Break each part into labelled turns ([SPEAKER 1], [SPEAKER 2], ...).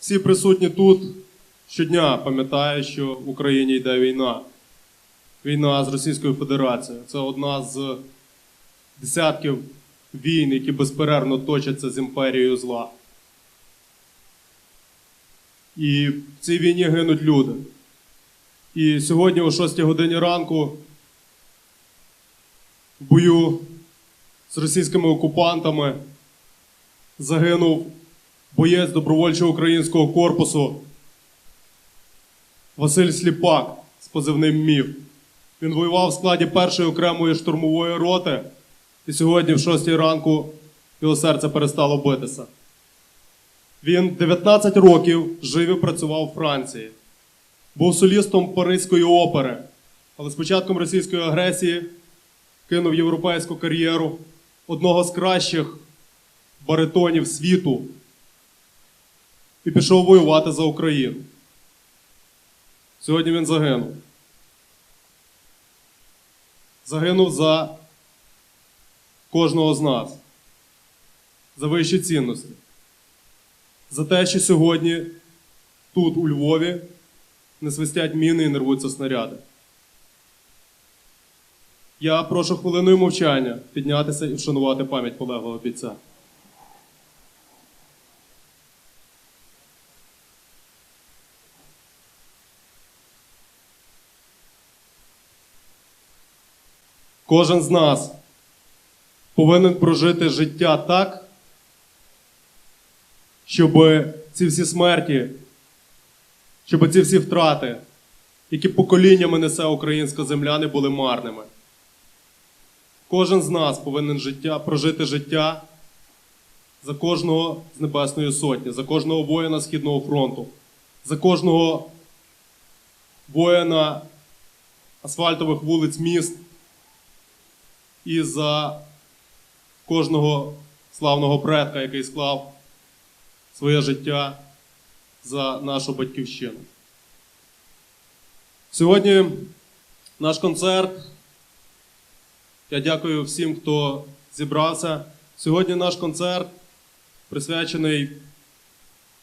[SPEAKER 1] всі присутні тут щодня пам'ятають, що в Україні йде війна. Війна з Російською Федерацією. Це одна з десятків війн, які безперервно точаться з імперією зла. І в цій війні гинуть люди. І сьогодні, о 6 годині ранку, в бою з російськими окупантами загинув боєць добровольчого українського корпусу Василь Сліпак з позивним МІФ. Він воював в складі першої окремої штурмової роти, і сьогодні, в 6 ранку, його серце перестало битися. Він 19 років жив і працював у Франції. Був солістом Паризької опери, але з початком російської агресії кинув європейську кар'єру одного з кращих баритонів світу і пішов воювати за Україну. Сьогодні він загинув. Загинув за кожного з нас, за вищі цінності, за те, що сьогодні тут, у Львові, не свистять міни і не рвуться снаряди. Я прошу хвилиною мовчання піднятися і вшанувати пам'ять полеглого бійця. Кожен з нас повинен прожити життя так, щоб ці всі смерті, щоб ці всі втрати, які поколіннями несе українська земля, не були марними. Кожен з нас повинен життя, прожити життя за кожного з Небесної Сотні, за кожного воїна Східного фронту, за кожного воїна асфальтових вулиць міст і за кожного славного предка, який склав своє життя за нашу батьківщину. Сьогодні наш концерт. Я дякую всім, хто зібрався. Сьогодні наш концерт присвячений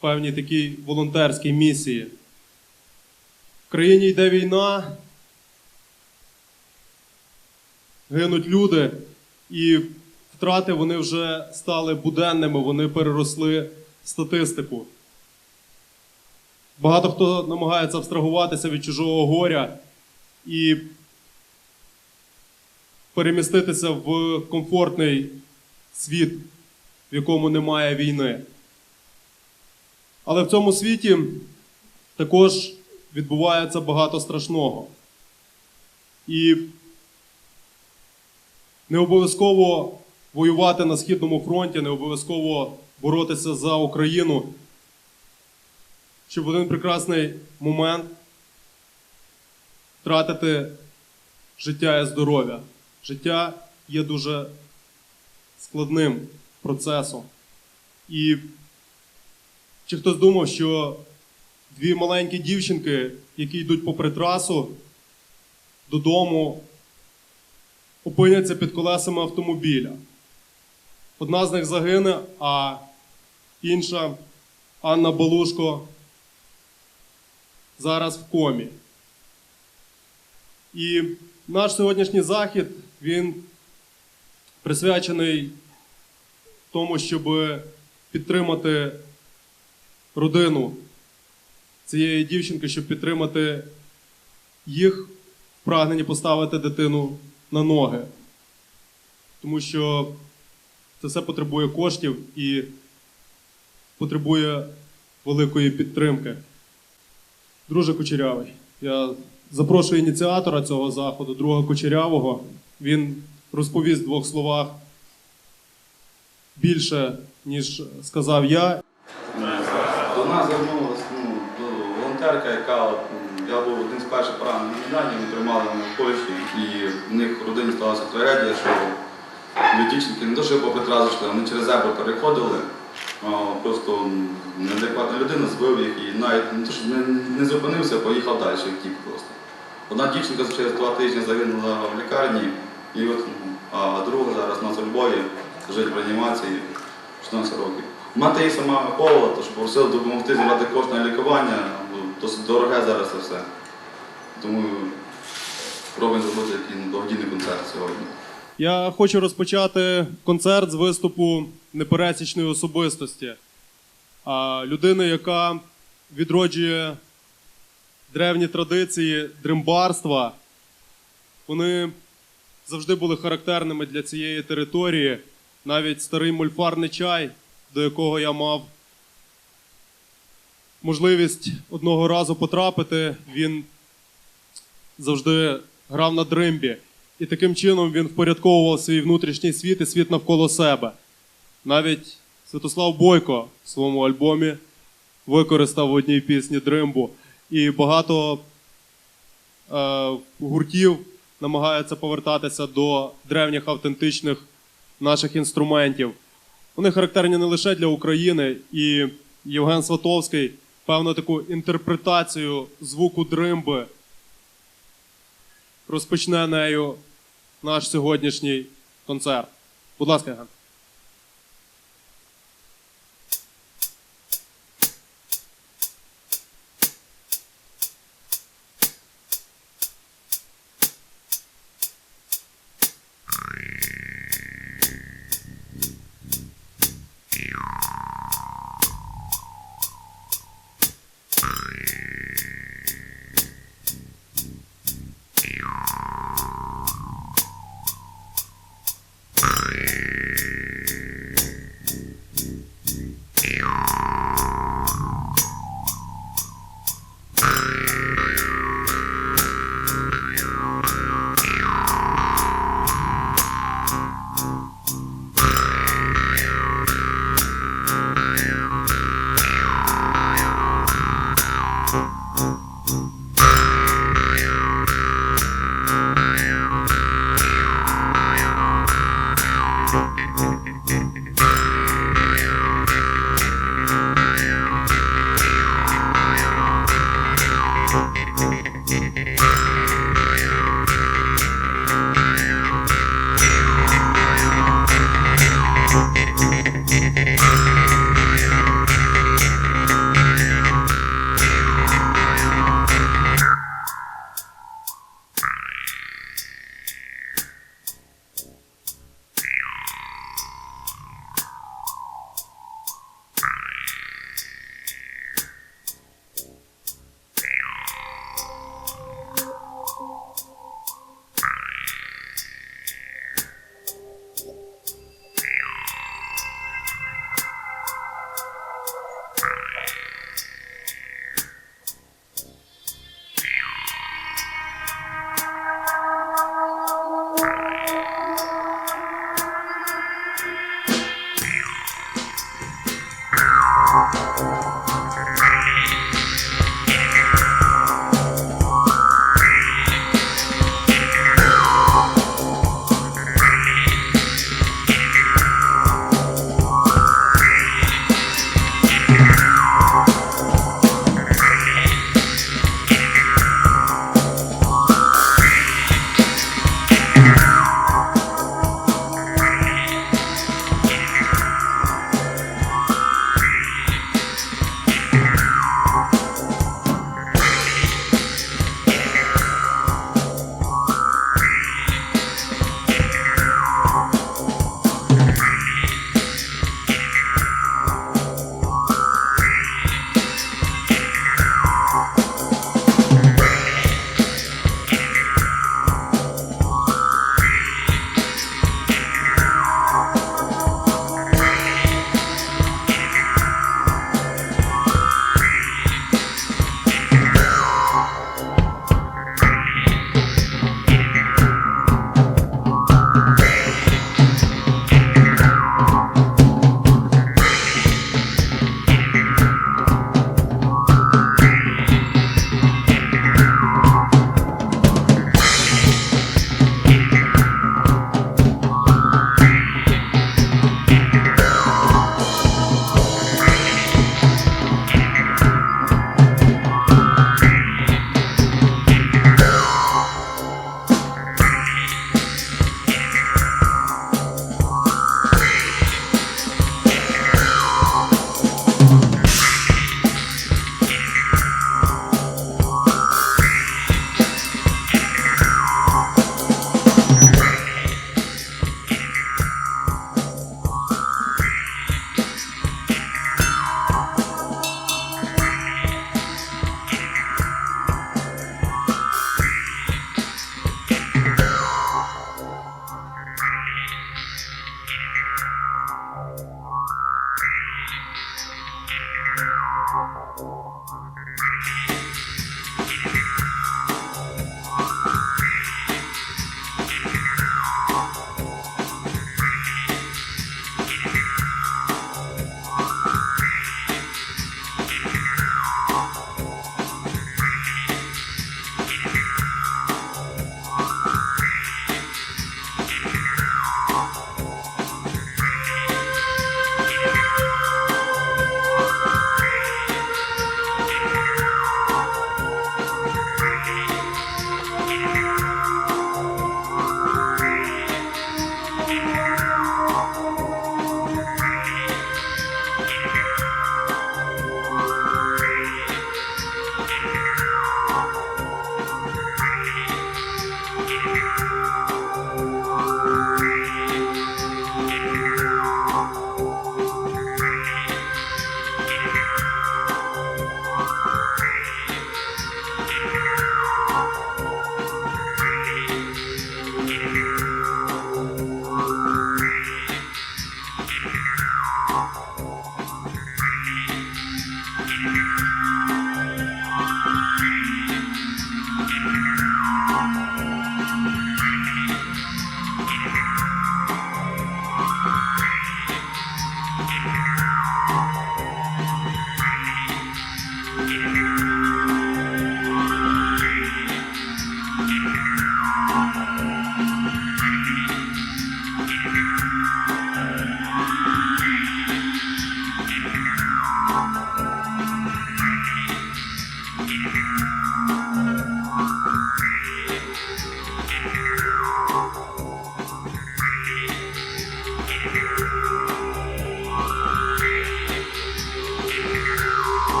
[SPEAKER 1] певній такій волонтерській місії. В країні йде війна, гинуть люди, і втрати вони вже стали буденними, вони переросли статистику. Багато хто намагається абстрагуватися від чужого горя і переміститися в комфортний світ, в якому немає війни. Але в цьому світі також відбувається багато страшного. І не обов'язково воювати на Східному фронті, не обов'язково боротися за Україну, щоб в один прекрасний момент втратити життя і здоров'я. Життя є дуже складним процесом. І чи хтось думав, що дві маленькі дівчинки, які йдуть попри трасу додому, опиняться під колесами автомобіля. Одна з них загине, а інша Анна Балушко зараз в комі. І наш сьогоднішній захід він присвячений тому, щоб підтримати родину цієї дівчинки, щоб підтримати їх в поставити дитину на ноги. Тому що це все потребує коштів і потребує великої підтримки. Друже Кучерявий, я запрошую ініціатора цього заходу, друга Кучерявого. Він розповість в двох словах більше, ніж сказав я.
[SPEAKER 2] До нас звернулася ну, волонтерка, яка на Майдані, ми приймали мене в Польщі, і в них в родині сталася трагедія, що дві не то, що попри трасу йшли, вони через зебру переходили. Просто неадекватна людина збив їх і навіть не зупинився, поїхав далі, втік просто. Одна дівчинка через два тижні загинула в лікарні, от, а друга зараз у нас у Львові, жить в реанімації 16 років. Мати її сама Микола, тож попросила допомогти зібрати кошти на лікування, досить дороге зараз це все. Тому робимо зробити благодійний концерт сьогодні.
[SPEAKER 1] Я хочу розпочати концерт з виступу непересічної особистості. Людини, яка відроджує древні традиції дримбарства. Вони завжди були характерними для цієї території. Навіть старий мульфарний чай, до якого я мав можливість одного разу потрапити, він завжди грав на дримбі. І таким чином він впорядковував свій внутрішній світ і світ навколо себе. Навіть Святослав Бойко в своєму альбомі використав в одній пісні дримбу. І багато е, гуртів намагаються повертатися до древніх автентичних наших інструментів. Вони характерні не лише для України, і Євген Сватовський певно таку інтерпретацію звуку дримби розпочне нею наш сьогоднішній концерт. Будь ласка, Євген.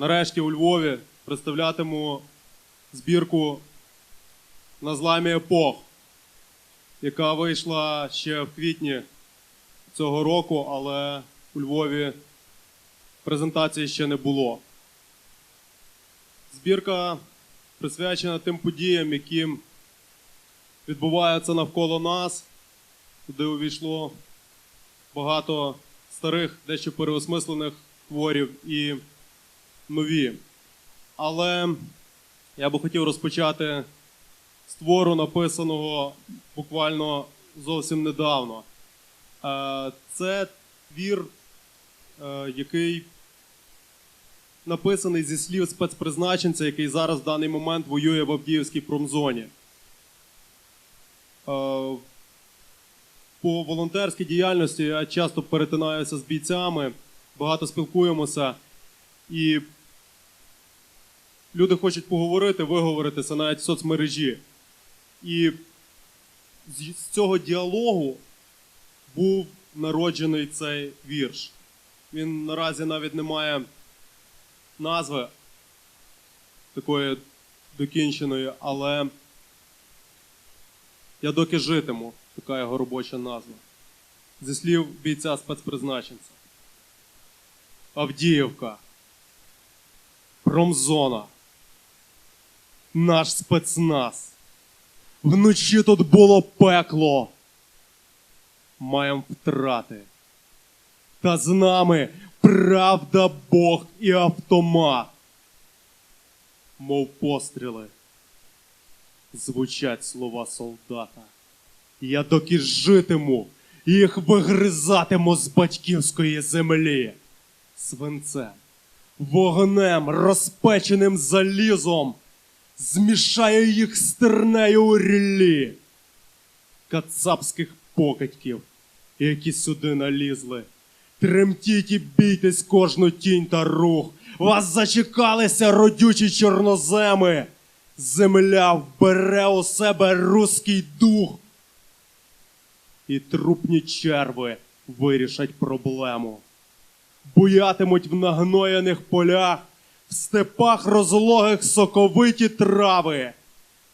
[SPEAKER 1] Нарешті у Львові представлятиму збірку на зламі епох, яка вийшла ще в квітні цього року, але у Львові презентації ще не було. Збірка присвячена тим подіям, які відбуваються навколо нас, куди увійшло багато старих, дещо переосмислених творів і нові. Але я би хотів розпочати з твору, написаного буквально зовсім недавно. Е, Це твір, е, який написаний зі слів спецпризначенця, який зараз в даний момент воює в Авдіївській промзоні. Е, По волонтерській діяльності я часто перетинаюся з бійцями, багато спілкуємося. І люди хочуть поговорити, виговоритися навіть в соцмережі. І з цього діалогу був народжений цей вірш. Він наразі навіть не має назви такої докінченої, але я доки житиму, така його робоча назва. Зі слів бійця спецпризначенця. Авдіївка. Промзона. Наш спецназ. Вночі тут було пекло. Маєм втрати Та з нами правда, Бог і автомат. Мов постріли. Звучать слова солдата. Я доки житиму, їх вигризатиму з батьківської землі. Свинцем, вогнем, розпеченим залізом, змішаю їх з тернею у ріллі. Кацапських покидьків, які сюди налізли. Тремтіть і бійтесь кожну тінь та рух. Вас зачекалися родючі чорноземи. Земля вбере у себе руський дух. І трупні черви вирішать проблему. Буятимуть в нагноєних полях, в степах розлогих соковиті трави,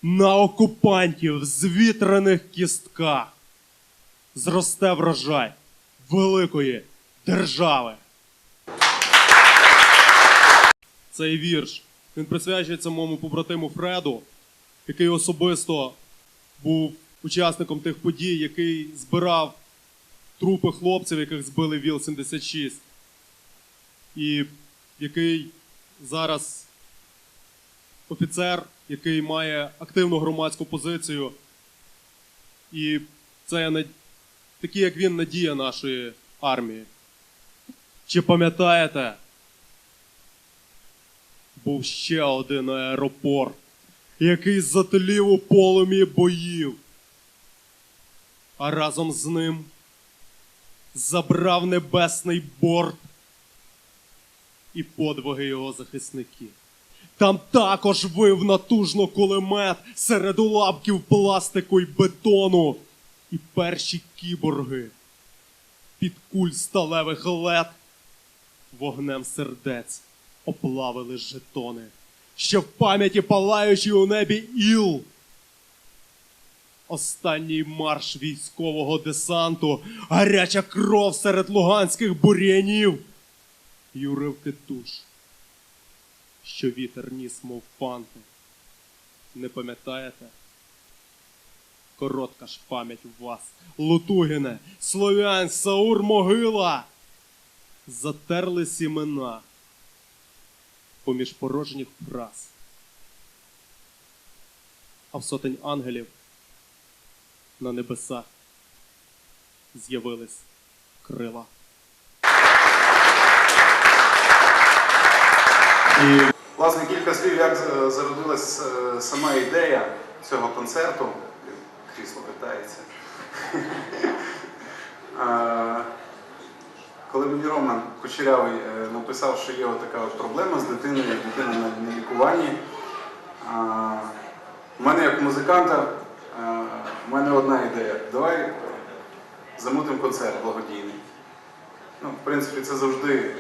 [SPEAKER 1] на окупантів з вітрених кістках. Зросте врожай великої держави. Цей вірш він присвячується моєму побратиму Фреду, який особисто був учасником тих подій, який збирав трупи хлопців, яких збили ВІЛ-76, і який зараз офіцер, який має активну громадську позицію. І це такі, як він, надія нашої армії. Чи пам'ятаєте? Був ще один аеропорт, який затлів у полум'ї боїв. А разом з ним забрав небесний борт і подвиги його захисників. Там також вив натужно кулемет серед уламків пластику й бетону. І перші кіборги під куль сталевих лед вогнем сердець оплавили жетони, що в пам'яті палаючи у небі іл. Останній марш військового десанту, гаряча кров серед луганських бур'янів, й уривки що вітер ніс, мов фанти. Не пам'ятаєте? Коротка ж пам'ять у вас, Лутугіне, Слов'янськ, Саур, Могила. Затерли сімена поміж порожніх фраз. А в сотень ангелів на небесах з'явились крила.
[SPEAKER 3] І, власне, кілька слів, як е, зародилась е, сама ідея цього концерту. Крісло питається. Коли мені Роман Кучерявий е, написав, що є така проблема з дитиною, дитина на, лікуванні. У мене як музиканта, в мене одна ідея. Давай замутимо концерт благодійний. Ну, в принципі, це завжди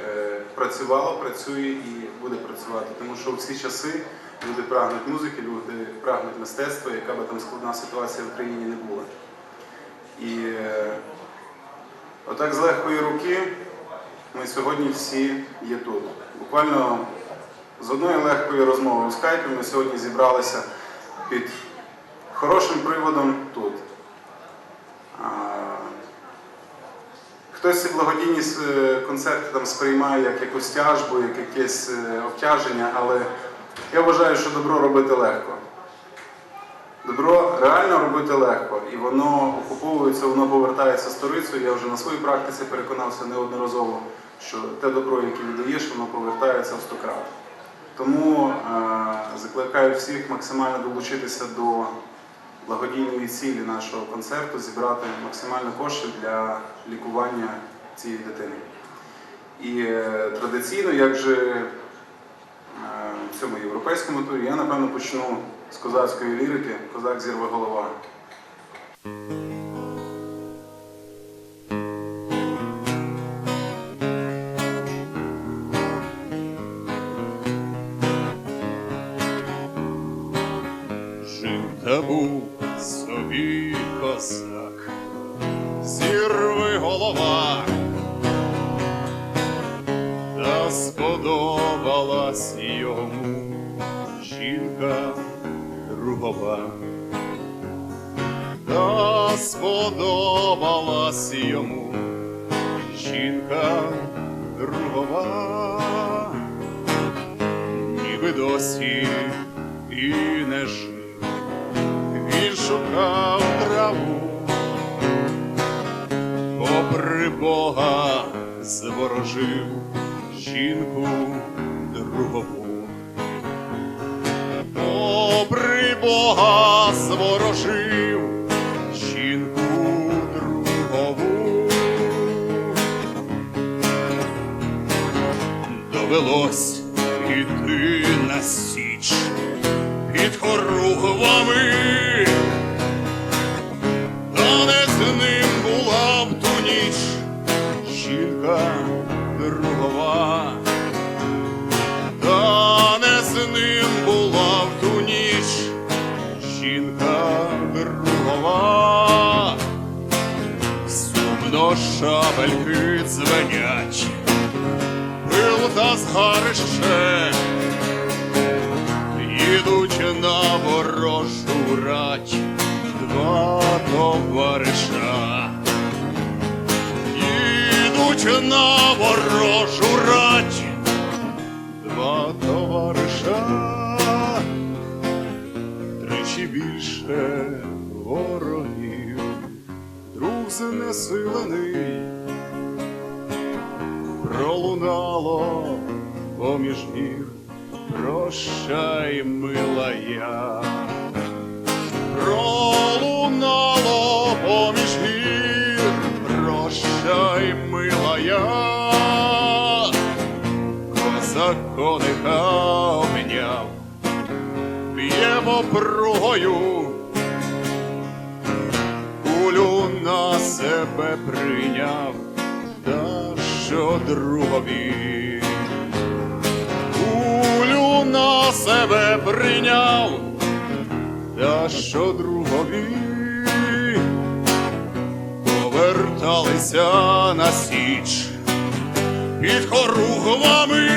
[SPEAKER 3] працювало, працює і буде працювати. Тому що всі часи люди прагнуть музики, люди прагнуть мистецтва, яка би там складна ситуація в країні не була. І е, отак з легкої руки ми сьогодні всі є тут. Буквально з одної легкої розмови у скайпі ми сьогодні зібралися під хорошим приводом тут. Хтось благодійні е, концерти там сприймає як якусь тяжбу, як якесь е, обтяження, але я вважаю, що добро робити легко. Добро реально робити легко, і воно окуповується, воно повертається сторицею. Я вже на своїй практиці переконався неодноразово, що те добро, яке віддаєш, воно повертається в сто крат. Тому е, закликаю всіх максимально долучитися до благодійної цілі нашого концерту зібрати максимально коштів для лікування цієї дитини. І е, традиційно, як же е, в цьому європейському турі, я напевно почну з козацької лірики Козак зірве голова.
[SPEAKER 4] Жив та був собі козак, зірви голова, та сподобалась йому жінка другова, та сподобалась йому жінка другова, ніби досі і не жив, шукав траву, попри Бога зворожив жінку другову. Попри Бога зворожив жінку другову. Довелось шабельки дзвенять, пил та згарище, їдуть на ворожу рать два товариша. Їдуть на ворожу рать два товариша, тричі більше знесилений, пролунало поміж гір, прощай, милая, пролунало поміж гір, прощай, милая козак коника обняв, б'ємо пругою, кулю на себе прийняв, та що другові, кулю на себе прийняв, та що другові. Поверталися на січ під хоругвами,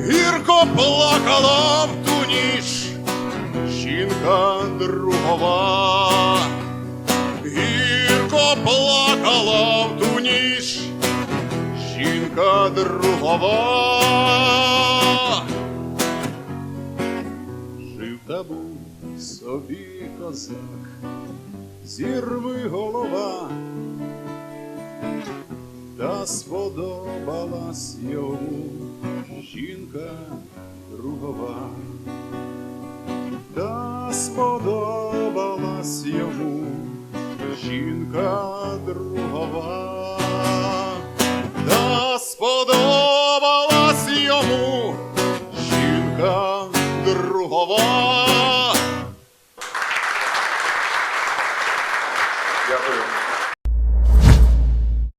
[SPEAKER 4] гірко плакала в ту ніч жінка другова, гірко плакала в ту ніч жінка другова. Жив та був собі козак, зірви голова. Та сподобалась йому жінка другова, та сподобалась йому жінка другова, та сподобалась.